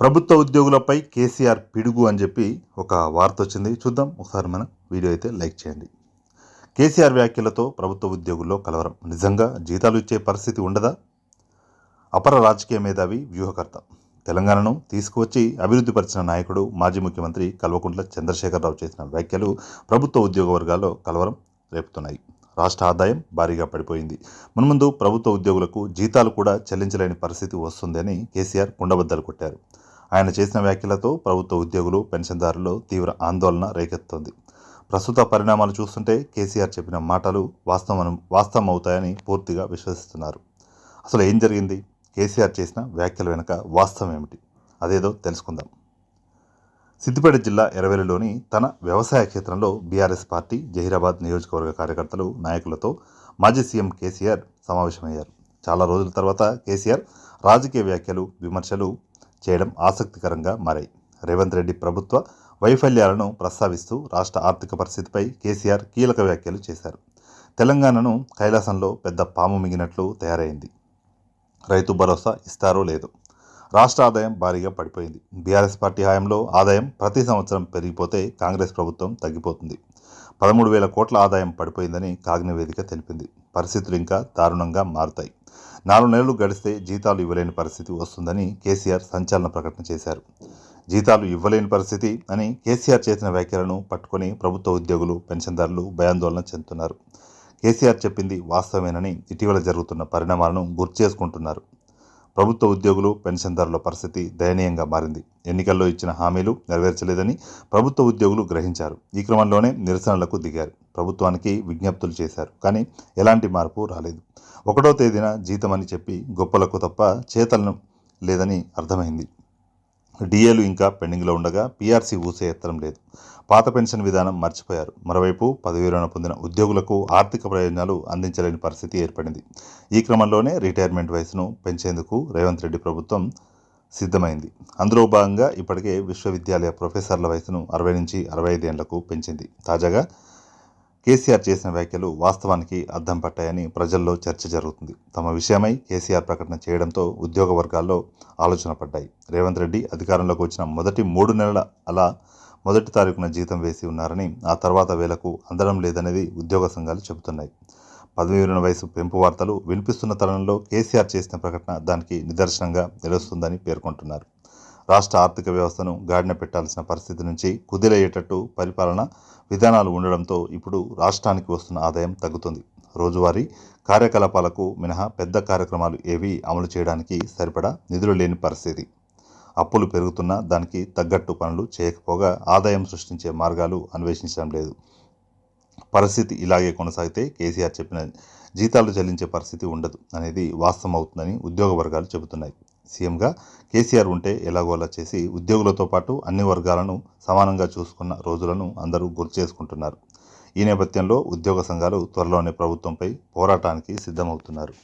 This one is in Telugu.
ప్రభుత్వ ఉద్యోగులపై కేసీఆర్ పిడుగు అని చెప్పి ఒక వార్త వచ్చింది. చూద్దాం. ఒకసారి మనం వీడియో అయితే లైక్ చేయండి. కేసీఆర్ వ్యాఖ్యలతో ప్రభుత్వ ఉద్యోగుల్లో కలవరం. నిజంగా జీతాలు ఇచ్చే పరిస్థితి ఉండదా? అపర రాజకీయ మేధావి వ్యూహకర్త. తెలంగాణను తీసుకువచ్చి అభివృద్ధిపరిచిన నాయకుడు మాజీ ముఖ్యమంత్రి కల్వకుంట్ల చంద్రశేఖరరావు చేసిన వ్యాఖ్యలు ప్రభుత్వ ఉద్యోగ వర్గాల్లో కలవరం రేపుతున్నాయి. రాష్ట్ర ఆదాయం భారీగా పడిపోయింది. మున్ముందు ప్రభుత్వ ఉద్యోగులకు జీతాలు కూడా చెల్లించలేని పరిస్థితి వస్తుందని కేసీఆర్ కుండబద్దలు కొట్టారు. ఆయన చేసిన వ్యాఖ్యలతో ప్రభుత్వ ఉద్యోగులు పెన్షన్దారుల్లో తీవ్ర ఆందోళన రేకెత్తుంది ప్రస్తుత పరిణామాలు చూస్తుంటే కేసీఆర్ చెప్పిన మాటలు వాస్తవం వాస్తవం అవుతాయని పూర్తిగా విశ్వసిస్తున్నారు. అసలు ఏం జరిగింది? కేసీఆర్ చేసిన వ్యాఖ్యల వెనుక వాస్తవం ఏమిటి? అదేదో తెలుసుకుందాం. సిద్దిపేట జిల్లా ఎరవేలిలోని తన వ్యవసాయ క్షేత్రంలో బీఆర్ఎస్ పార్టీ జహీరాబాద్ నియోజకవర్గ కార్యకర్తలు నాయకులతో మాజీ సీఎం కేసీఆర్ సమావేశమయ్యారు. చాలా రోజుల తర్వాత కేసీఆర్ రాజకీయ వ్యాఖ్యలు విమర్శలు చేయడం ఆసక్తికరంగా మారాయి. రేవంత్ రెడ్డి ప్రభుత్వ వైఫల్యాలను ప్రస్తావిస్తూ రాష్ట్ర ఆర్థిక పరిస్థితిపై కేసీఆర్ కీలక వ్యాఖ్యలు చేశారు. తెలంగాణను కైలాసంలో పెద్ద పాము మిగినట్లు తయారైంది. రైతు భరోసా ఇస్తారో లేదో? రాష్ట్ర ఆదాయం భారీగా పడిపోయింది. బీఆర్ఎస్ పార్టీ హయాంలో ఆదాయం ప్రతి సంవత్సరం పెరిగిపోతే కాంగ్రెస్ ప్రభుత్వం తగ్గిపోతుంది. పదమూడు వేల కోట్ల ఆదాయం పడిపోయిందని కాగ్నివేదిక తెలిపింది. పరిస్థితులు ఇంకా దారుణంగా మారుతాయి. నాలుగు నెలలు గడిస్తే జీతాలు ఇవ్వలేని పరిస్థితి వస్తుందని కేసీఆర్ సంచలన ప్రకటన చేశారు. జీతాలు ఇవ్వలేని పరిస్థితి అని కేసీఆర్ చేసిన వ్యాఖ్యలను పట్టుకొని ప్రభుత్వ ఉద్యోగులు పెన్షన్దారులు భయాందోళన చెందుతున్నారు. కేసీఆర్ చెప్పింది వాస్తవమేనని ఇటీవల జరుగుతున్న పరిణామాలను గుర్తు చేసుకుంటున్నారు. ప్రభుత్వ ఉద్యోగులు పెన్షన్దారుల పరిస్థితి దయనీయంగా మారింది. ఎన్నికల్లో ఇచ్చిన హామీలు నెరవేర్చలేదని ప్రభుత్వ ఉద్యోగులు గ్రహించారు. ఈ క్రమంలోనే నిరసనలకు దిగారు. ప్రభుత్వానికి విజ్ఞప్తులు చేశారు. కానీ ఎలాంటి మార్పు రాలేదు. ఒకటో తేదీన జీతమని చెప్పి గొప్పలకు తప్ప చేతలను లేదని అర్థమైంది. డిఏలు ఇంకా పెండింగ్లో ఉండగా పీఆర్సీ ఊసే ఎత్తడం లేదు. పాత పెన్షన్ విధానం మర్చిపోయారు. మరోవైపు పదవి విరమణ పొందిన ఉద్యోగులకు ఆర్థిక ప్రయోజనాలు అందించలేని పరిస్థితి ఏర్పడింది. ఈ క్రమంలోనే రిటైర్మెంట్ వయసును పెంచేందుకు రేవంత్ రెడ్డి ప్రభుత్వం సిద్ధమైంది. అందులో భాగంగా ఇప్పటికే విశ్వవిద్యాలయ ప్రొఫెసర్ల వయసును అరవై నుంచి అరవై ఐదు ఏళ్ళకు పెంచింది. తాజాగా కేసీఆర్ చేసిన వ్యాఖ్యలు వాస్తవానికి అద్దం పట్టాయని ప్రజల్లో చర్చ జరుగుతుంది. తమ విషయమై కేసీఆర్ ప్రకటన చేయడంతో ఉద్యోగ వర్గాల్లో ఆలోచన పడ్డాయి. రేవంత్ రెడ్డి అధికారంలోకి వచ్చిన మొదటి మూడు నెలల అలా మొదటి తారీఖున జీతం వేసి ఉన్నారని ఆ తర్వాత వేలకు అందడం లేదనేది ఉద్యోగ సంఘాలు చెబుతున్నాయి. పదవి వయసు పెంపు వార్తలు వినిపిస్తున్న తరుణంలో కేసీఆర్ చేసిన ప్రకటన దానికి నిదర్శనంగా నిలుస్తుందని పేర్కొంటున్నారు. రాష్ట్ర ఆర్థిక వ్యవస్థను గాడిన పెట్టాల్సిన పరిస్థితి నుంచి కుదిలయ్యేటట్టు పరిపాలన విధానాలు ఉండడంతో ఇప్పుడు రాష్ట్రానికి వస్తున్న ఆదాయం తగ్గుతుంది. రోజువారీ కార్యకలాపాలకు మినహా పెద్ద కార్యక్రమాలు ఏవీ అమలు చేయడానికి సరిపడా నిధులు లేని పరిస్థితి. అప్పులు పెరుగుతున్నా దానికి తగ్గట్టు పనులు చేయకపోగా ఆదాయం సృష్టించే మార్గాలు అన్వేషించడం లేదు. పరిస్థితి ఇలాగే కొనసాగితే కేసీఆర్ చెప్పిన జీతాలు చెల్లించే పరిస్థితి ఉండదు అనేది వాస్తవం అవుతుందని ఉద్యోగ వర్గాలు చెబుతున్నాయి. సీఎంగా కేసీఆర్ ఉంటే ఎలాగోలా చేసి ఉద్యోగులతో పాటు అన్ని వర్గాలను సమానంగా చూసుకున్న రోజులను అందరూ గుర్తు చేసుకుంటున్నారు. ఈ నేపథ్యంలో ఉద్యోగ సంఘాలు త్వరలోనే ప్రభుత్వంపై పోరాటానికి సిద్ధమవుతున్నారు.